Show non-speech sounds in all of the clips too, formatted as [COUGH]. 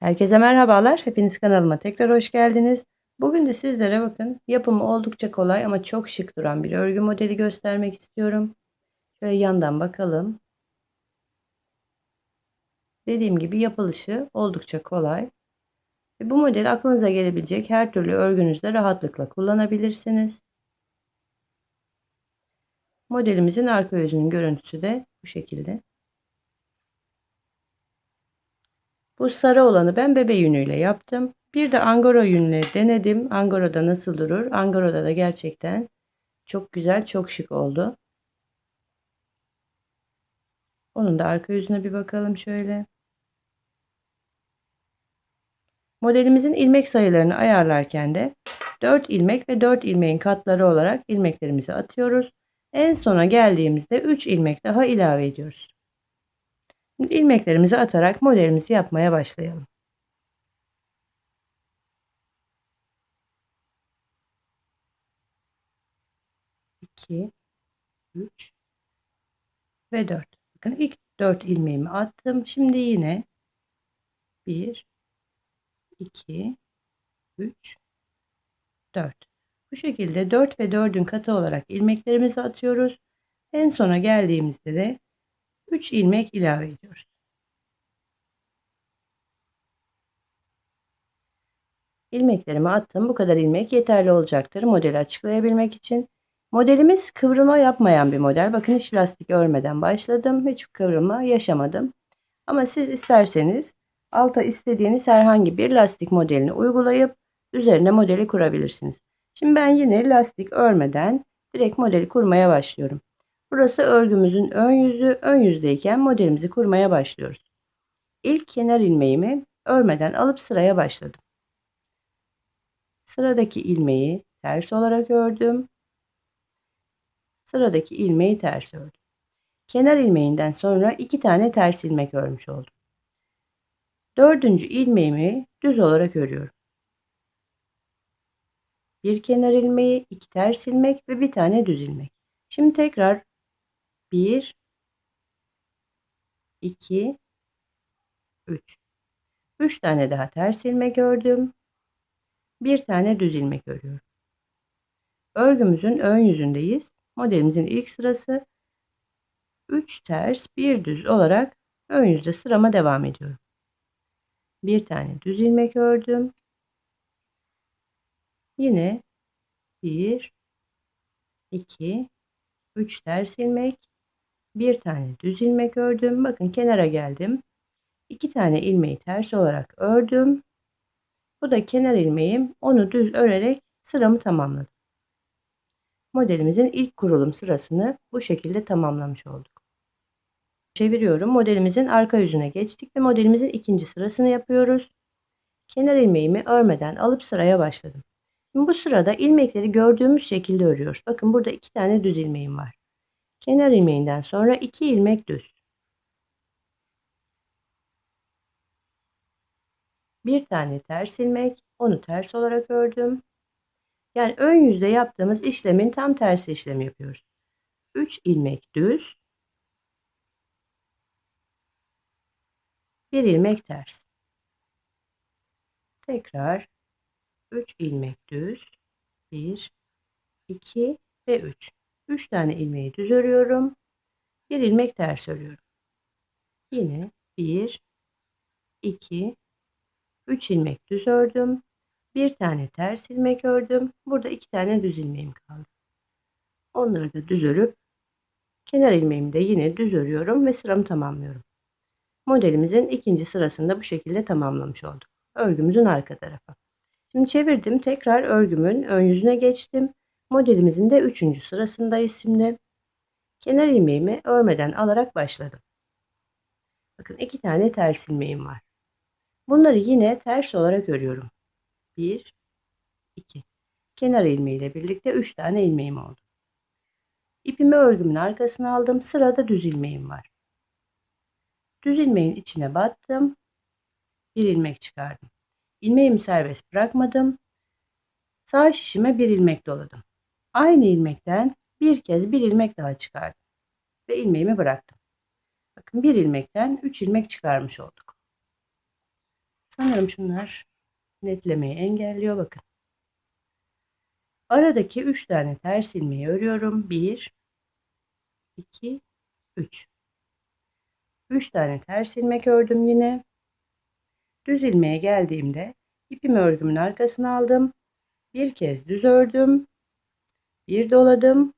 Herkese merhabalar. Hepiniz kanalıma tekrar hoş geldiniz. Bugün de sizlere bakın yapımı oldukça kolay ama çok şık duran bir örgü modeli göstermek istiyorum. Şöyle yandan bakalım. Dediğim gibi yapılışı oldukça kolay. Ve bu model aklınıza gelebilecek her türlü örgünüzde rahatlıkla kullanabilirsiniz. Modelimizin arka yüzünün görüntüsü de bu şekilde. Bu sarı olanı ben bebe yünüyle yaptım. Bir de angora yünle denedim. Angora'da nasıl durur? Angora'da da gerçekten çok güzel, çok şık oldu. Onun da arka yüzüne bir bakalım şöyle. Modelimizin ilmek sayılarını ayarlarken de 4 ilmek ve 4 ilmeğin katları olarak ilmeklerimizi atıyoruz. En sona geldiğimizde 3 ilmek daha ilave ediyoruz. İlmeklerimizi atarak modelimizi yapmaya başlayalım. İki, üç ve dört. Bakın ilk dört ilmeğimi attım. Şimdi yine bir, iki, üç, dört. Bu şekilde 4 ve 4'ün katı olarak ilmeklerimizi atıyoruz. En sona geldiğimizde de 3 ilmek ilave ediyoruz. İlmeklerimi attım. Bu kadar ilmek yeterli olacaktır modeli açıklayabilmek için. Modelimiz kıvrılma yapmayan bir model. Bakın hiç lastik örmeden başladım. Hiç kıvrılma yaşamadım. Ama siz isterseniz alta istediğiniz herhangi bir lastik modelini uygulayıp üzerine modeli kurabilirsiniz. Şimdi ben yine lastik örmeden direkt modeli kurmaya başlıyorum. Burası örgümüzün ön yüzü. Ön yüzdeyken modelimizi kurmaya başlıyoruz. İlk kenar ilmeğimi örmeden alıp sıraya başladım. Sıradaki ilmeği ters olarak ördüm. Sıradaki ilmeği ters ördüm. Kenar ilmeğinden sonra iki tane ters ilmek örmüş oldum. Dördüncü ilmeğimi düz olarak örüyorum. Bir kenar ilmeği, iki ters ilmek ve bir tane düz ilmek. Şimdi tekrar 1 2 3 3 tane daha ters ilmek ördüm. Bir tane düz ilmek örüyorum. Örgümüzün ön yüzündeyiz. Modelimizin ilk sırası 3 ters, 1 düz olarak ön yüzde sırama devam ediyorum. Bir tane düz ilmek ördüm. Yine 1 2 3 ters ilmek bir tane düz ilmek ördüm. Bakın kenara geldim. İki tane ilmeği ters olarak ördüm. Bu da kenar ilmeğim. Onu düz örerek sıramı tamamladım. Modelimizin ilk kurulum sırasını bu şekilde tamamlamış olduk. Çeviriyorum. Modelimizin arka yüzüne geçtik ve modelimizin ikinci sırasını yapıyoruz. Kenar ilmeğimi örmeden alıp sıraya başladım. Şimdi bu sırada ilmekleri gördüğümüz şekilde örüyoruz. Bakın burada iki tane düz ilmeğim var. Kenar ilmeğinden sonra 2 ilmek düz. Bir tane ters ilmek, onu ters olarak ördüm. Yani ön yüzde yaptığımız işlemin tam tersi işlemi yapıyoruz. 3 ilmek düz. Bir ilmek ters. Tekrar 3 ilmek düz. 1 2 ve 3. 3 tane ilmeği düz örüyorum. Bir ilmek ters örüyorum. Yine 1 2 3 ilmek düz ördüm. Bir tane ters ilmek ördüm. Burada iki tane düz ilmeğim kaldı. Onları da düz örüp kenar ilmeğimi de yine düz örüyorum ve sıramı tamamlıyorum. Modelimizin ikinci sırasında bu şekilde tamamlamış olduk. Örgümüzün arka tarafı. Şimdi çevirdim. Tekrar örgümün ön yüzüne geçtim. Modelimizin de üçüncü sırasındayız şimdi. Kenar ilmeğimi örmeden alarak başladım. Bakın iki tane ters ilmeğim var. Bunları yine ters olarak örüyorum. 1 2 Kenar ilmeğiyle birlikte 3 tane ilmeğim oldu. İpimi örgümün arkasına aldım. Sırada düz ilmeğim var. Düz ilmeğin içine battım. Bir ilmek çıkardım. İlmeğimi serbest bırakmadım. Sağ şişime bir ilmek doladım. Aynı ilmekten bir kez bir ilmek daha çıkardım. Ve ilmeğimi bıraktım. Bakın bir ilmekten 3 ilmek çıkarmış olduk. Sanırım şunlar netlemeyi engelliyor. Bakın. Aradaki 3 tane ters ilmeği örüyorum. 1 2 3 3 tane ters ilmek ördüm yine. Düz ilmeğe geldiğimde ipimi örgümün arkasına aldım. Bir kez düz ördüm. Bir doladım.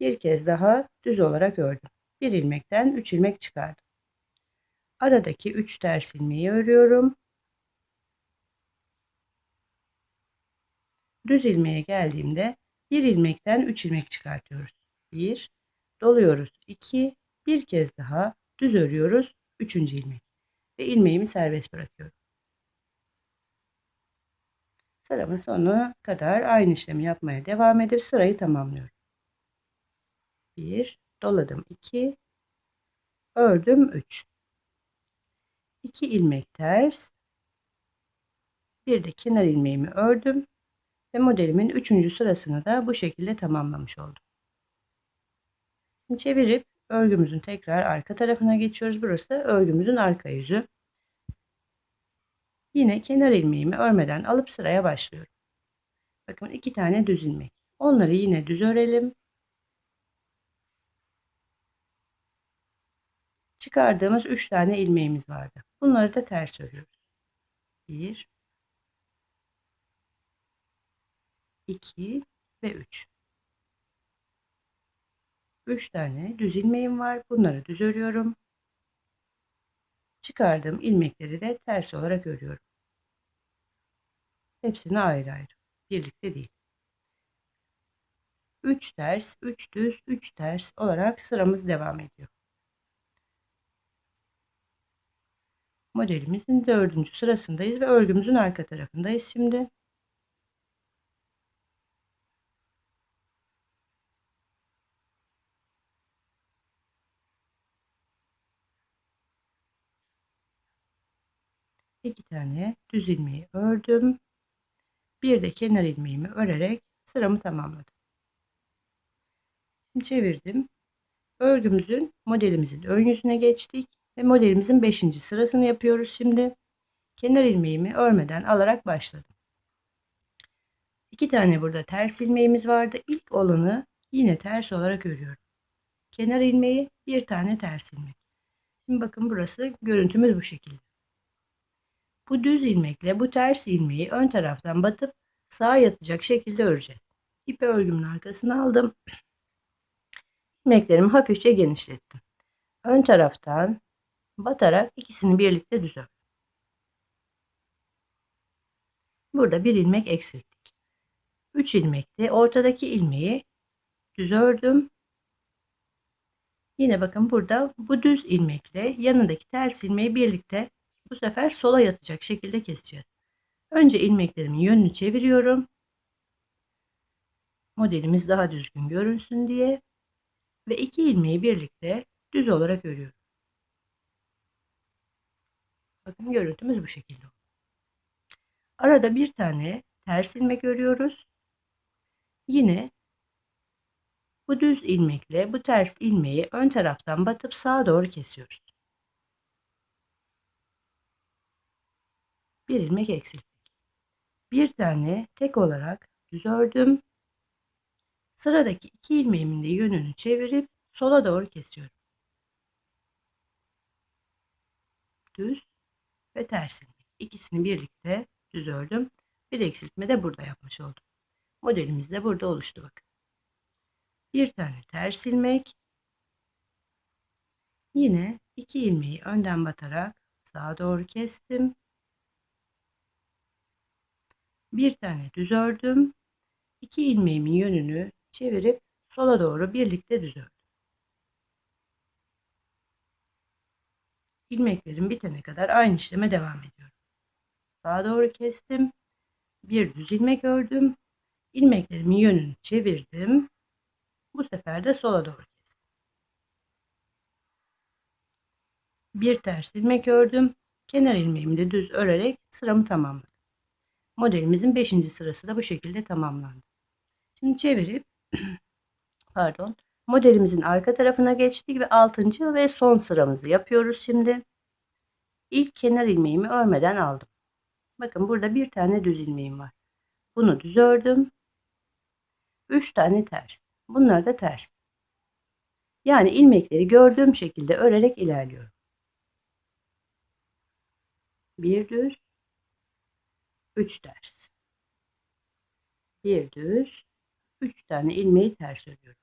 Bir kez daha düz olarak ördüm. Bir ilmekten 3 ilmek çıkardım. Aradaki 3 ters ilmeği örüyorum. Düz ilmeğe geldiğimde bir ilmekten 3 ilmek çıkartıyoruz. 1 doluyoruz. 2 bir kez daha düz örüyoruz. 3. ilmek ve ilmeğimi serbest bırakıyorum. Sıramın sonuna kadar aynı işlemi yapmaya devam edip sırayı tamamlıyorum. 1 doladım 2 ördüm 3 2 ilmek ters bir de kenar ilmeğimi ördüm ve modelimin 3. sırasını da bu şekilde tamamlamış oldum. Şimdi çevirip örgümüzün tekrar arka tarafına geçiyoruz. Burası örgümüzün arka yüzü. Yine kenar ilmeğimi örmeden alıp sıraya başlıyorum. Bakın iki tane düz ilmek. Onları yine düz örelim. Çıkardığımız 3 tane ilmeğimiz vardı. Bunları da ters örüyoruz. 1 2 ve 3. 3 tane düz ilmeğim var. Bunları düz örüyorum. Çıkardığım ilmekleri de ters olarak örüyorum. Hepsini ayrı ayrı. Birlikte değil. 3 ters, 3 düz, 3 ters olarak sıramız devam ediyor. Modelimizin dördüncü sırasındayız ve örgümüzün arka tarafındayız şimdi. İki tane düz ilmeği ördüm. Bir de kenar ilmeğimi örerek sıramı tamamladım. Şimdi çevirdim. Örgümüzün modelimizin ön yüzüne geçtik ve modelimizin 5. sırasını yapıyoruz şimdi. Kenar ilmeğimi örmeden alarak başladım. İki tane burada ters ilmeğimiz vardı. İlk olanı yine ters olarak örüyorum. Kenar ilmeği bir tane ters ilmek. Şimdi bakın burası görüntümüz bu şekilde. Bu düz ilmekle bu ters ilmeği ön taraftan batıp sağa yatacak şekilde öreceğiz. İpi örgümün arkasına aldım. İlmeklerimi hafifçe genişlettim. Ön taraftan batarak ikisini birlikte düz ördüm. Burada bir ilmek eksilttik. 3 ilmekte ortadaki ilmeği düz ördüm. Yine bakın burada bu düz ilmekle yanındaki ters ilmeği birlikte bu sefer sola yatacak şekilde keseceğiz. Önce ilmeklerimin yönünü çeviriyorum. Modelimiz daha düzgün görünsün diye. Ve iki ilmeği birlikte düz olarak örüyorum. Bakın görüntümüz bu şekilde. Arada bir tane ters ilmek örüyoruz. Yine bu düz ilmekle bu ters ilmeği ön taraftan batıp sağa doğru kesiyoruz. Bir ilmek eksilttik. Bir tane tek olarak düz ördüm. Sıradaki iki ilmeğimin de yönünü çevirip sola doğru kesiyorum. Düz ve ters ilmek. İkisini birlikte düz ördüm. Bir eksiltme de burada yapmış oldum. Modelimiz de burada oluştu bakın. Bir tane ters ilmek. Yine iki ilmeği önden batarak sağa doğru kestim bir tane düz ördüm. İki ilmeğimin yönünü çevirip sola doğru birlikte düz ördüm. İlmeklerim bitene kadar aynı işleme devam ediyorum. Sağa doğru kestim. Bir düz ilmek ördüm. İlmeklerimin yönünü çevirdim. Bu sefer de sola doğru kestim. Bir ters ilmek ördüm. Kenar ilmeğimi de düz örerek sıramı tamamladım. Modelimizin 5. sırası da bu şekilde tamamlandı. Şimdi çevirip [CLEARS THROAT] pardon modelimizin arka tarafına geçtik ve 6. ve son sıramızı yapıyoruz şimdi. İlk kenar ilmeğimi örmeden aldım. Bakın burada bir tane düz ilmeğim var. Bunu düz ördüm. 3 tane ters. Bunlar da ters. Yani ilmekleri gördüğüm şekilde örerek ilerliyorum. Bir düz, 3 ters. Bir düz, 3 tane ilmeği ters örüyorum.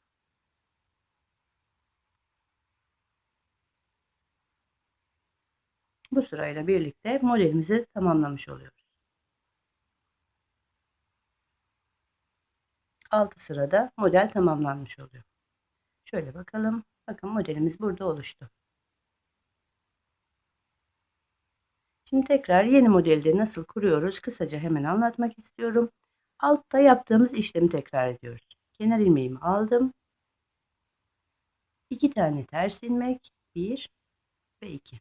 Bu sırayla birlikte modelimizi tamamlamış oluyoruz. 6 sırada model tamamlanmış oluyor. Şöyle bakalım. Bakın modelimiz burada oluştu. Şimdi tekrar yeni modelde nasıl kuruyoruz kısaca hemen anlatmak istiyorum. Altta yaptığımız işlemi tekrar ediyoruz. Kenar ilmeğimi aldım. 2 tane ters ilmek. 1 ve 2.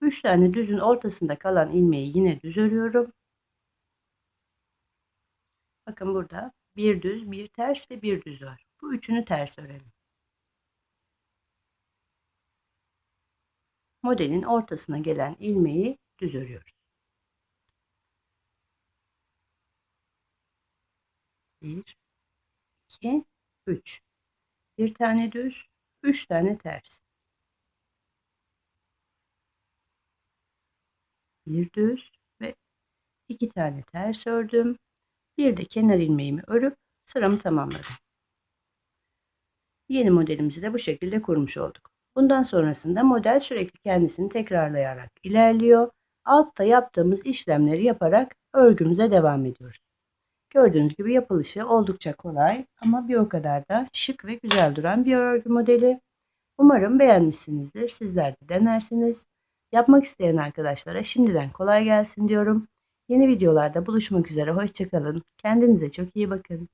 3 tane düzün ortasında kalan ilmeği yine düz örüyorum. Bakın burada bir düz, bir ters ve bir düz var. Bu üçünü ters örelim. Modelin ortasına gelen ilmeği düz örüyoruz. Bir, iki, üç. Bir tane düz, üç tane ters. Bir düz ve iki tane ters ördüm. Bir de kenar ilmeğimi örüp sıramı tamamladım. Yeni modelimizi de bu şekilde kurmuş olduk. Bundan sonrasında model sürekli kendisini tekrarlayarak ilerliyor. Altta yaptığımız işlemleri yaparak örgümüze devam ediyoruz. Gördüğünüz gibi yapılışı oldukça kolay ama bir o kadar da şık ve güzel duran bir örgü modeli. Umarım beğenmişsinizdir. Sizler de denersiniz. Yapmak isteyen arkadaşlara şimdiden kolay gelsin diyorum. Yeni videolarda buluşmak üzere. Hoşçakalın. Kendinize çok iyi bakın.